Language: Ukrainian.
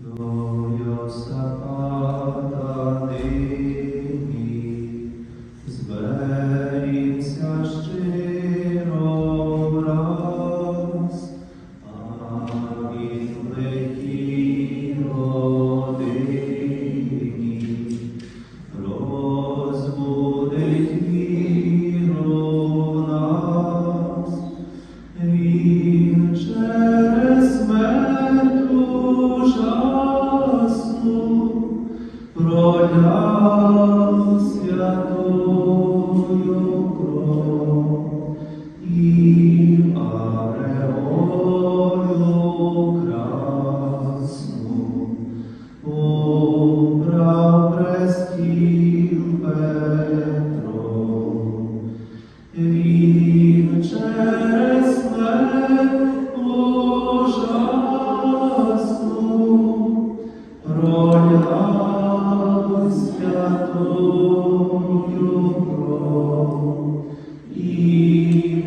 you know через смерть ужасну adoro, io pro, in